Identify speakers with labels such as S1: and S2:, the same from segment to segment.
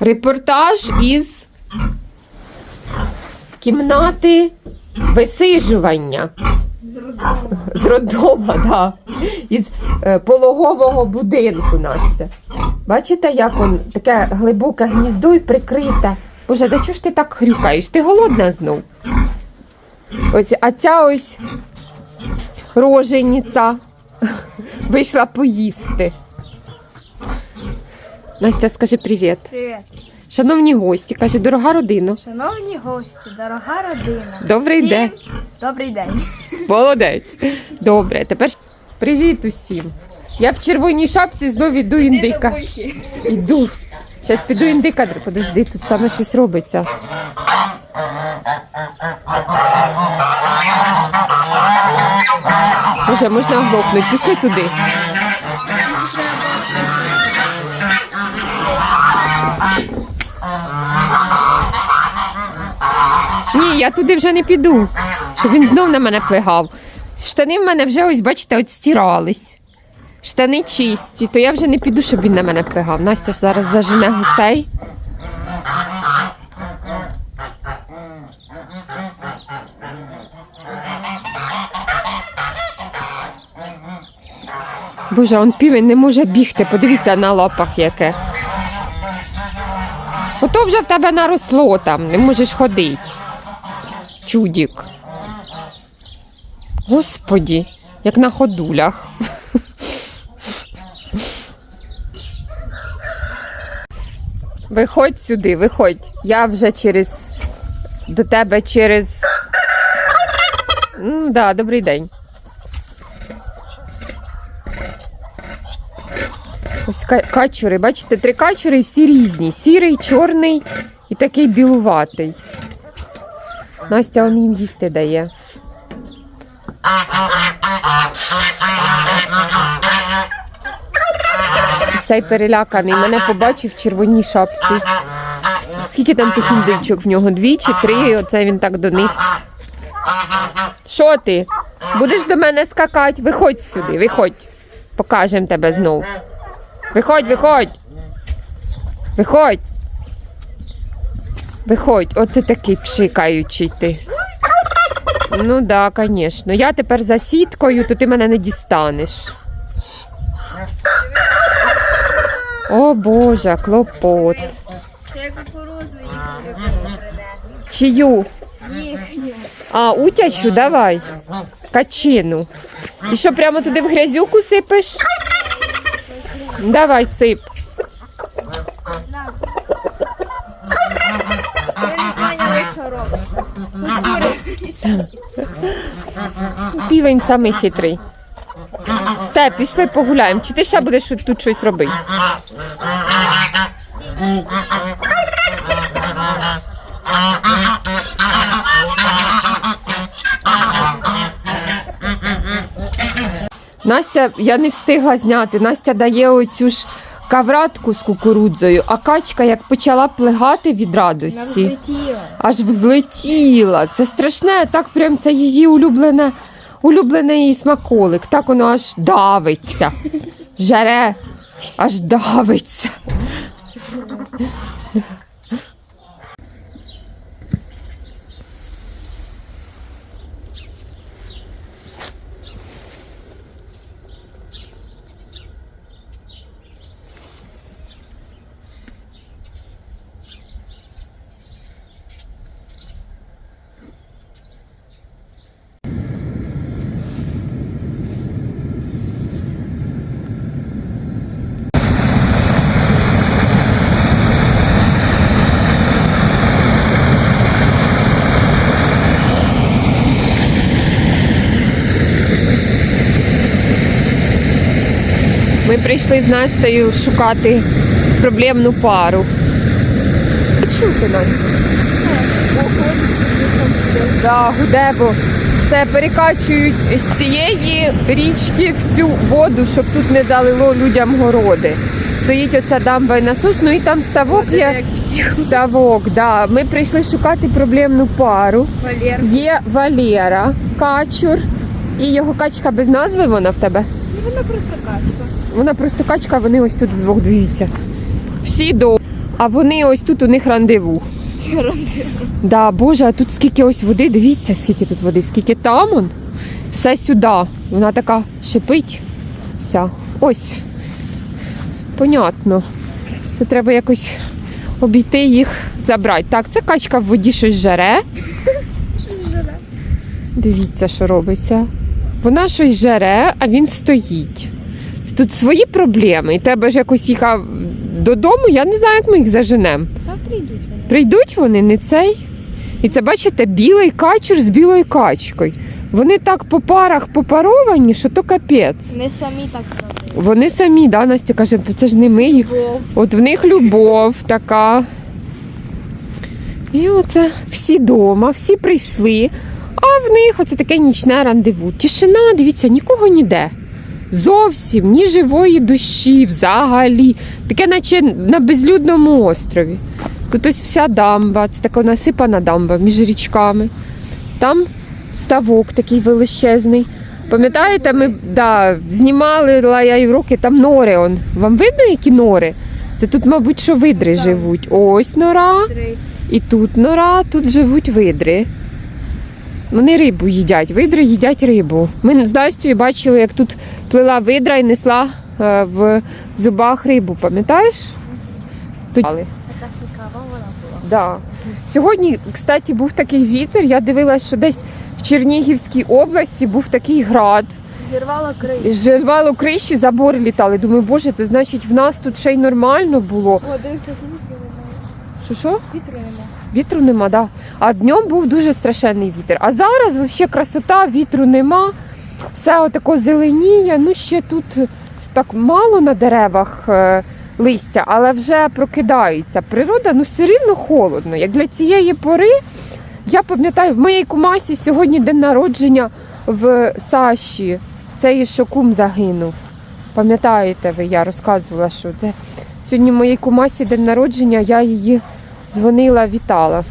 S1: Репортаж із кімнати висижування. З роддома, да. Із е, пологового будинку, Настя. Бачите, як он таке глибоке гніздо і прикрите. Боже, да чого ж ти так хрюкаєш? Ти голодна знов? Ось, а ця ось рожениця вийшла поїсти. Настя, скажи привіт.
S2: Привіт,
S1: Шановні гості, каже, дорога родина.
S2: шановні гості, дорога родина.
S1: Добрий
S2: Всім
S1: день.
S2: Добрий день.
S1: Молодець. Добре, тепер привіт усім. Я в червоній шапці знову йду індика. Іду. Зараз піду індика. Подожди, тут саме щось робиться. Боже, можна оглохнути. Пішли туди. Ні, я туди вже не піду, щоб він знов на мене плигав. Штани в мене вже ось, бачите, от стирались. Штани чисті, то я вже не піду, щоб він на мене плигав. Настя ж зараз зажене гусей. Боже, он півень не може бігти. Подивіться на лапах яке. Ото вже в тебе наросло там, не можеш ходити. Чудік. Господі, як на ходулях. Виходь сюди, виходь. Я вже через до тебе через. Ну, да, добрий день. Ось ка- качури, бачите, три качури всі різні. Сірий, чорний і такий білуватий. Настя он їм їсти дає. Цей переляканий мене побачив в червоній шапці. Скільки там тих індичок в нього? Дві чи три? Оце він так до них. Що ти? Будеш до мене скакати? Виходь сюди, виходь. Покажемо тебе знов. Виходь, виходь. Виходь. Виходь, от ти такий пшикаючий ти. Ну да, звісно. Я тепер за сіткою, то ти мене не дістанеш. О Боже, клопот.
S2: Це кукурузу їхню
S1: Чию? А, утячу, давай. Качину. І що, прямо туди в грязюку сипеш? Давай, сип.
S2: Ви не поняли, що робить.
S1: Півень самий хитрий. Все, пішли погуляємо. Чи ти ще будеш тут щось робити? Настя, я не встигла зняти. Настя дає оцю ж кавратку з кукурудзою, а качка як почала плигати від радості. Аж взлетіла. Це страшне, так прям це її улюблене, улюблений її смаколик. Так воно аж давиться. Жаре, аж давиться. Ми прийшли з Настею шукати проблемну пару. Чути нас? Да, гуде, бо це перекачують з цієї річки в цю воду, щоб тут не залило людям городи. Стоїть оця дамба і насос, ну і там ставок є. Ставок, да. Ми прийшли шукати проблемну пару.
S2: Валер.
S1: Є Валера, качур, і його качка без назви вона в тебе.
S2: Ну, вона просто качка.
S1: Вона просто качка, вони ось тут вдвох дивіться. Всі до. А вони ось тут у них рандеву. Да, Боже, а тут скільки ось води, дивіться, скільки тут води, скільки там он. Все сюди. Вона така шипить. Вся. Ось. Понятно. Тут треба якось обійти їх, забрати. Так, це качка в воді щось жере. Дивіться, що робиться. Вона щось жере, а він стоїть. Тут свої проблеми. І тебе ж якось їхав додому, я не знаю, як ми їх заженемо.
S2: Та прийдуть вони.
S1: Прийдуть вони, не цей. І це, бачите, білий качур з білою качкою. Вони так по парах попаровані, що то капець.
S2: Ми самі так зробили.
S1: Вони самі, да, Настя каже, це ж не ми їх.
S2: Вов.
S1: От в них любов така. І оце всі дома, всі прийшли, а в них оце таке нічне рандеву. Тишина, дивіться, нікого ніде. Зовсім ні живої душі взагалі. Таке, наче на безлюдному острові. Тут ось вся дамба, це така насипана дамба між річками. Там ставок такий величезний. Пам'ятаєте, ми да, знімали лая уроки, там нори. Он. Вам видно, які нори? Це тут, мабуть, що видри
S2: Так.
S1: живуть. Ось нора, і тут нора, тут живуть видри. Вони рибу їдять, видри їдять рибу. Ми з Настю бачили, як тут плила видра і несла е, в зубах рибу, пам'ятаєш? Тут...
S2: Така цікава вона була.
S1: Да. Сьогодні, кстати, був такий вітер. Я дивилась, що десь в Чернігівській області був такий град.
S2: Зірвала крию.
S1: Жирвало криші, забори літали. Думаю, боже, це значить в нас тут ще й нормально було.
S2: О, дивіться, вітру немає.
S1: Що що?
S2: Вітру немає.
S1: Вітру нема, да. А днем був дуже страшенний вітер. А зараз взагалі красота, вітру нема. Все отако зеленіє. Ну ще тут так мало на деревах е, листя, але вже прокидається. Природа ну все рівно холодно. Як для цієї пори, я пам'ятаю, в моїй кумасі сьогодні день народження в Саші. В цей що кум загинув. Пам'ятаєте ви, я розказувала, що це сьогодні моїй кумасі день народження, я її дзвонила, вітала.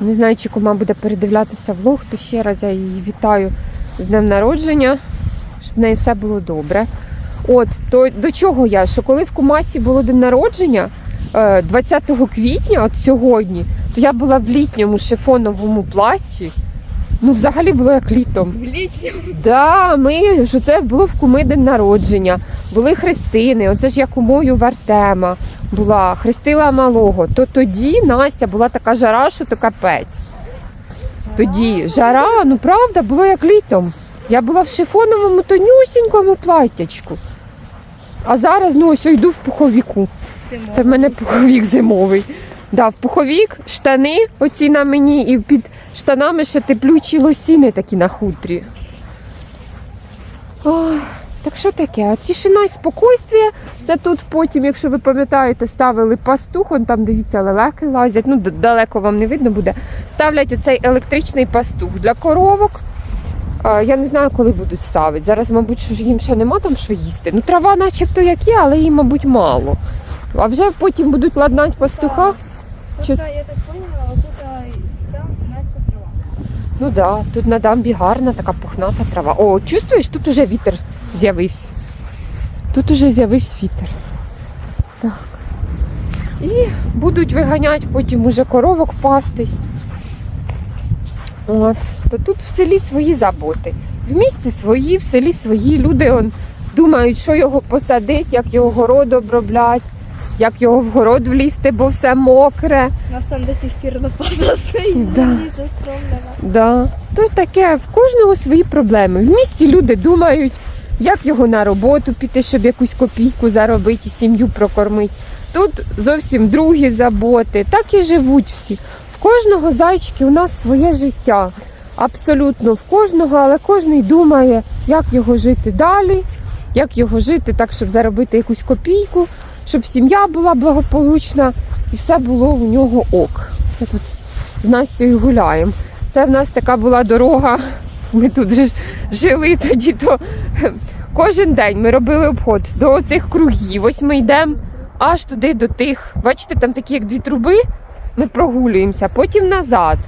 S1: Не знаю, чи кума буде передивлятися влог, то ще раз я її вітаю з днем народження, щоб в неї все було добре. От, то до чого я? Що коли в Кумасі було день народження, е, 20 квітня, от сьогодні, то я була в літньому шифоновому платі. Ну, взагалі було як літом.
S2: В.
S1: Да, ми що це було в куми день народження. Були хрестини. Оце ж я кумою в Артема була, хрестила малого. То тоді Настя була така жара, що то капець. Тоді жара, ну правда, було як літом. Я була в шифоновому тонюсінькому платтячку. А зараз ну ось йду в пуховіку. Це в мене пуховік зимовий. Да, в пуховік, штани оці на мені, і під штанами ще теплючі лосіни такі на хутрі. Ой, так що таке? Тишина і спокійствие. Це тут потім, якщо ви пам'ятаєте, ставили пастух, он там дивіться, лелеки лазять. Ну, далеко вам не видно буде. Ставлять оцей електричний пастух для коровок. Я не знаю, коли будуть ставити. Зараз, мабуть, що їм ще нема там що їсти. Ну, трава начебто як є, але їй, мабуть, мало. А вже потім будуть ладнати пастуха. Що-
S2: Просто, я так поняла, отут а, там наче трава.
S1: Ну да, тут на дамбі гарна така пухната трава. О, чувствуєш, тут уже вітер з'явився. Тут уже з'явився вітер. Так. І будуть виганяти потім уже коровок пастись. От. То тут в селі свої заботи. В місті свої, в селі свої. Люди он, думають, що його посадить, як його город оброблять, як його в город влізти, бо все мокре.
S2: У нас там до сих пір лопата стоїть,
S1: Да. Да. То таке, в кожного свої проблеми. В місті люди думають, як його на роботу піти, щоб якусь копійку заробити і сім'ю прокормити. Тут зовсім другі заботи, так і живуть всі. В кожного зайчики у нас своє життя. Абсолютно в кожного, але кожен думає, як його жити далі, як його жити так, щоб заробити якусь копійку, щоб сім'я була благополучна і все було у нього ок. Це тут з Настю гуляємо. Це в нас така була дорога. Ми тут жили тоді, то кожен день ми робили обход до цих кругів. Ось ми йдемо аж туди до тих. Бачите, там такі як дві труби. Ми прогулюємося, потім назад.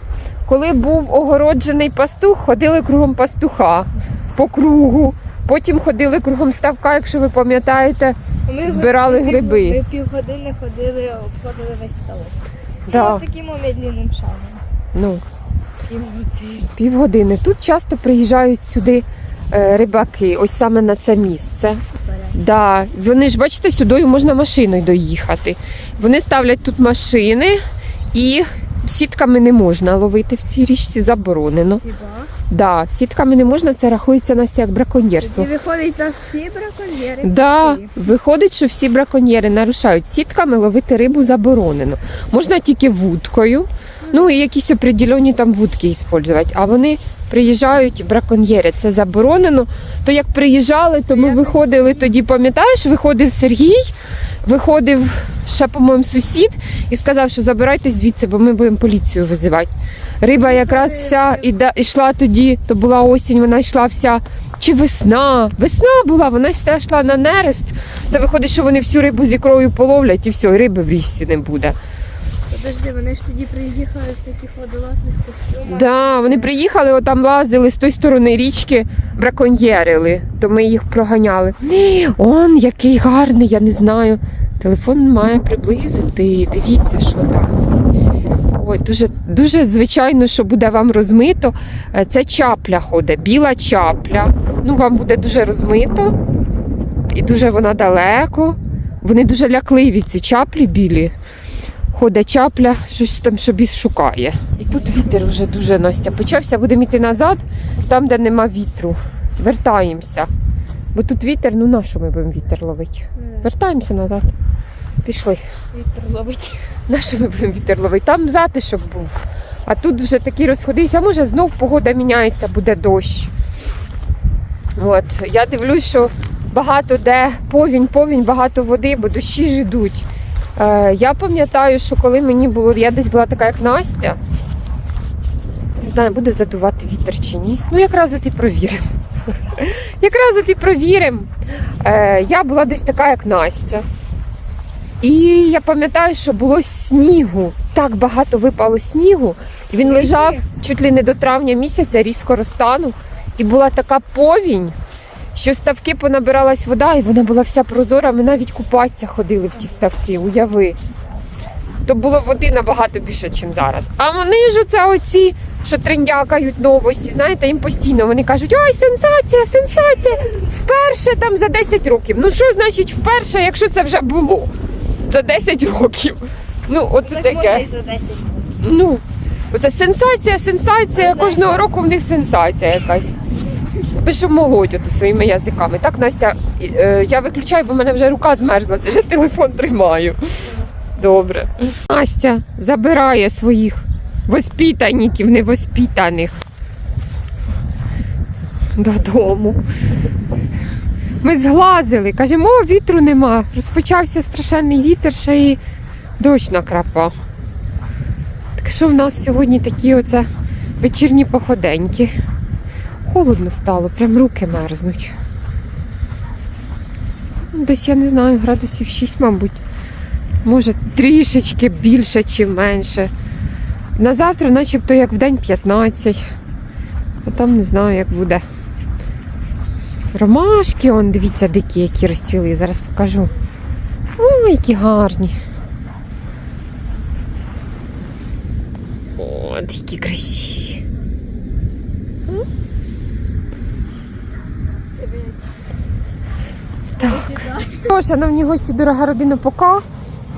S1: Коли був огороджений пастух, ходили кругом пастуха по кругу. Потім ходили кругом ставка, якщо ви пам'ятаєте,
S2: Ми
S1: Збирали
S2: ми
S1: гриби.
S2: Ми півгодини ходили, обходили весь ставок.
S1: Да.
S2: Ну, таким медленним шагом.
S1: Ну,
S2: І
S1: півгодини. Тут часто приїжджають сюди е, рибаки, ось саме на це місце. Да, вони ж бачите, сюди можна машиною доїхати. Вони ставлять тут машини і сітками не можна ловити в цій річці, заборонено.
S2: Хіба?
S1: Да, сітками не можна, це рахується Настя як браконьєрство.
S2: Тоді виходить на всі браконьєри.
S1: Да, виходить, що всі браконьєри нарушають. Сітками ловити рибу заборонено. Можна тільки вудкою, ну і якісь определені там вудки використовувати. А вони приїжджають браконьєри. Це заборонено. То як приїжджали, то ми виходили тоді, пам'ятаєш, виходив Сергій, виходив ще, по-моєму, сусід і сказав, що забирайте звідси, бо ми будемо поліцію визивати. Риба якраз вся йшла тоді, то була осінь, вона йшла вся. Чи весна? Весна була, вона вся йшла на нерест. Це виходить, що вони всю рибу з ікрою половлять і все, риби в річці не буде.
S2: Подожди, вони ж тоді приїхали в таких водолазних костюмах.
S1: Да, вони приїхали, отам лазили з тої сторони річки, браконьєрили, то ми їх проганяли. Он який гарний, я не знаю. Телефон має приблизити. Дивіться, що там. Ой, дуже, дуже звичайно, що буде вам розмито. Е, Це чапля ходить, біла чапля. Ну, вам буде дуже розмито. І дуже вона далеко. Вони дуже лякливі, ці чаплі білі. Ходить чапля, щось там собі шукає. І тут вітер вже дуже Настя почався. Будемо йти назад, там, де нема вітру. Вертаємося. Бо тут вітер, ну на що ми будемо вітер ловити? Вертаємося назад. Пішли.
S2: Вітер ловить.
S1: На що ми будемо вітер ловити? Там затишок був. А тут вже такий розходився. Може знов погода міняється, буде дощ. От. Я дивлюсь, що багато де повінь, повінь, багато води, бо дощі ж ідуть. Е, я пам'ятаю, що коли мені було, я десь була така, як Настя. Не знаю, буде задувати вітер чи ні. Ну, якраз от і провіримо. Якраз от і провіримо. Е, я була десь така, як Настя. І я пам'ятаю, що було снігу. Так багато випало снігу. Він лежав чуть ли не до травня місяця, різко розтанув. І була така повінь, що ставки понабиралась вода, і вона була вся прозора. Ми навіть купатися ходили в ті ставки, уяви. То було води набагато більше, ніж зараз. А вони ж оце оці, що трендякають новості, знаєте, їм постійно вони кажуть, ой, сенсація, сенсація! Вперше там за 10 років. Ну що значить вперше, якщо це вже було? За 10 років. Ну, оце
S2: може
S1: таке.
S2: і за 10.
S1: Ну, оце сенсація, сенсація. Кожного року в них сенсація якась. Ви молодь ото своїми язиками. Так, Настя, е, я виключаю, бо в мене вже рука змерзла, це вже телефон тримаю. Добре. Настя забирає своїх воспитанників, невоспитаних додому. Ми зглазили, кажемо, о, вітру нема. Розпочався страшенний вітер, ще й дощ накрапав. Так що в нас сьогодні такі оце вечірні походеньки. Холодно стало, прям руки мерзнуть. Ну, Десь я не знаю, градусів 6, мабуть. Може, трішечки більше чи менше. На завтра, начебто, як в день 15. А там не знаю, як буде. Ромашки, он, дивіться, дикі, які розцвіли. Зараз покажу. Ой, які гарні. О, які красиві. Так. Що, шановні гості, дорога родина, пока.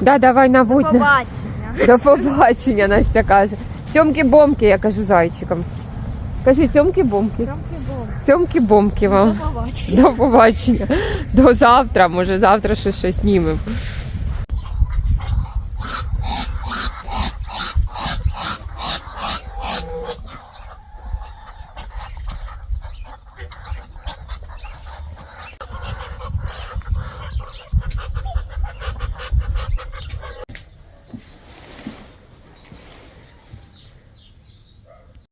S1: Да, давай наводь. До
S2: Побачення.
S1: До побачення, Настя каже. Цьомки-бомки, я кажу зайчикам. Кажи цьомки-бомки. Цьомки-бомки вам.
S2: До
S1: вам.
S2: побачення.
S1: До побачення. До завтра, може завтра щось знімемо.